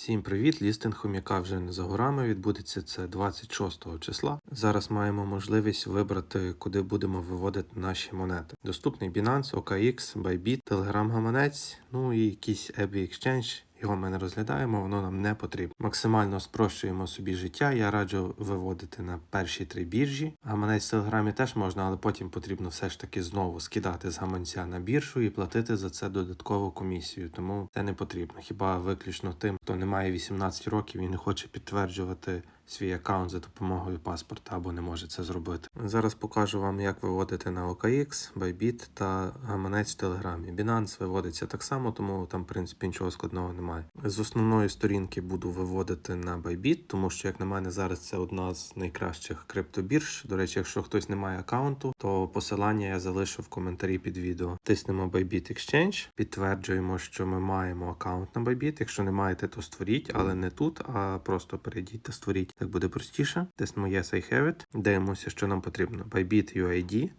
Всім привіт! Лістинг хом'яка вже не за горами. Відбудеться це 26 числа. Зараз маємо можливість вибрати, куди будемо виводити наші монети. Доступний Binance, OKX, Bybit, Telegram гаманець, ну і якийсь EBI Exchange. Його ми не розглядаємо, воно нам не потрібно. Максимально спрощуємо собі життя. Я раджу виводити на перші три біржі. Гаманець в телеграмі теж можна, але потім потрібно все ж таки знову скидати з гаманця на біржу і платити за це додаткову комісію. Тому це не потрібно. Хіба виключно тим, хто не має 18 років і не хоче підтверджувати свій аккаунт за допомогою паспорта або не може це зробити. Зараз покажу вам, як виводити на OKX, Bybit та гаманець в Телеграмі. Binance виводиться так само, тому там, в принципі, нічого складного немає. З основної сторінки буду виводити на Bybit, тому що, як на мене, зараз це одна з найкращих криптобірж. До речі, якщо хтось не має аккаунту, то посилання я залишу в коментарі під відео. Тиснемо Bybit Exchange, підтверджуємо, що ми маємо аккаунт на Bybit. Якщо не маєте, то створіть, але не тут, а просто перейдіть та створіть. Так буде простіше. Тиснемо Yes, I have it. Дивимося, що нам потрібно. Bybit UID,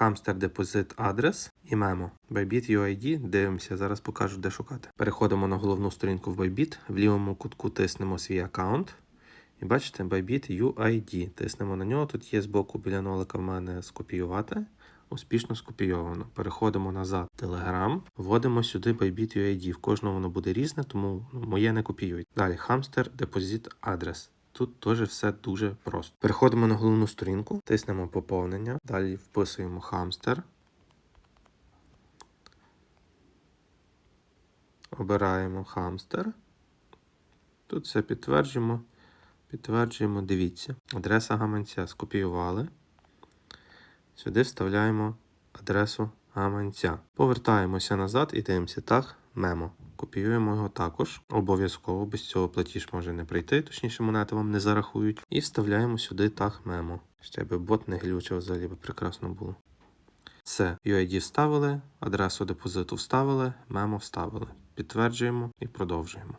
Hamster Deposit адрес і мемо. Bybit UID. Дивимося, зараз покажу, де шукати. Переходимо на головну сторінку в Bybit. В лівому кутку тиснемо свій аккаунт. І бачите, Bybit UID. Тиснемо на нього. Тут є збоку біля нолика в мене скопіювати. Успішно скопійовано. Переходимо назад Telegram, вводимо сюди Bybit UID. В кожного воно буде різне, тому моє не копіюють. Далі Hamster Deposit адрес. Тут теж все дуже просто. Переходимо на головну сторінку, тиснемо поповнення, далі вписуємо хамстер. Обираємо хамстер. Тут все підтверджуємо. Підтверджуємо, дивіться. Адреса гаманця скопіювали. Сюди вставляємо адресу гаманця. Повертаємося назад і дивимося так, мемо. Копіюємо його також. Обов'язково без цього платіж може не прийти, точніше монети вам не зарахують. І вставляємо сюди таг мемо. Ще би бот не глючив, взагалі би прекрасно було. Все, UID вставили, адресу депозиту вставили, мемо вставили. Підтверджуємо і продовжуємо.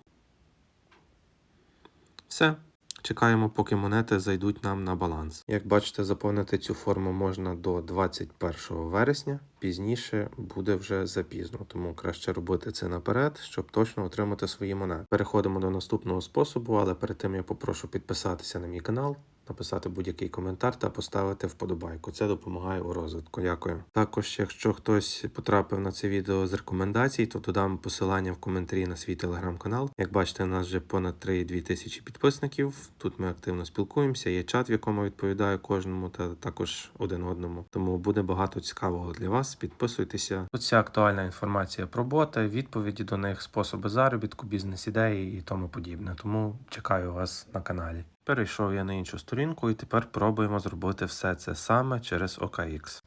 Все. Чекаємо, поки монети зайдуть нам на баланс. Як бачите, заповнити цю форму можна до 21 вересня. Пізніше буде вже запізно, тому краще робити це наперед, щоб точно отримати свої монети. Переходимо до наступного способу, але перед тим я попрошу підписатися на мій канал. Написати будь-який коментар та поставити вподобайку. Це допомагає у розвитку. Дякую. Також, якщо хтось потрапив на це відео з рекомендацій, то додам посилання в коментарі на свій телеграм-канал. Як бачите, у нас вже понад 3,2 тисячі підписників. Тут ми активно спілкуємося. Є чат, в якому відповідаю кожному, та також один одному. Тому буде багато цікавого для вас. Підписуйтеся. Тут вся актуальна інформація про боти, відповіді до них, способи заробітку, бізнес-ідеї і тому подібне. Тому чекаю вас на каналі. Перейшов я на іншу сторінку і тепер пробуємо зробити все це саме через OKX.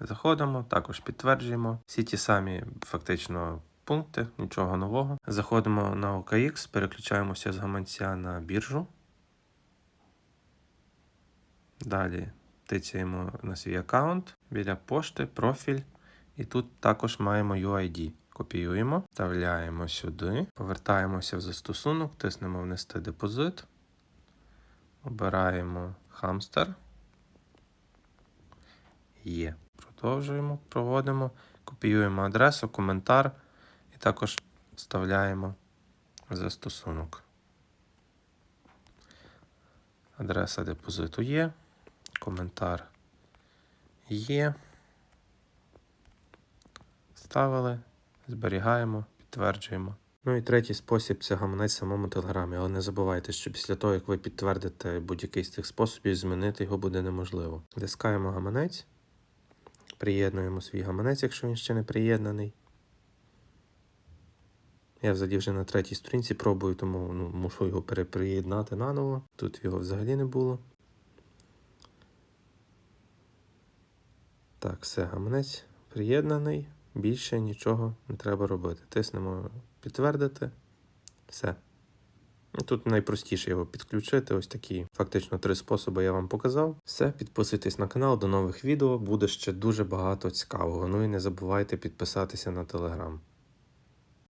Заходимо, також підтверджуємо всі ті самі фактично пункти, нічого нового. Заходимо на OKX, переключаємося з гаманця на біржу. Далі тицяємо на свій аккаунт біля пошти, профіль. І тут також маємо UID. Копіюємо, вставляємо сюди, повертаємося в застосунок, тиснемо внести депозит. Обираємо хамстер. Є. Продовжуємо, проводимо, копіюємо адресу, коментар і також вставляємо застосунок. Адреса депозиту є, коментар є. Ставили, зберігаємо, підтверджуємо. Ну і третій спосіб це гаманець самому телеграмі, але не забувайте, що після того, як ви підтвердите будь-який з цих способів, змінити його буде неможливо. Дискаємо гаманець, приєднуємо свій гаманець, якщо він ще не приєднаний. Я взагалі вже на третій сторінці пробую, тому ну, мушу його переприєднати наново. Тут його взагалі не було. Так, все, гаманець приєднаний. Більше нічого не треба робити. Тиснемо підтвердити. Все. Тут найпростіше його підключити. Ось такі фактично три способи я вам показав. Все, підписуйтесь на канал, до нових відео. Буде ще дуже багато цікавого. Ну і не забувайте підписатися на телеграм.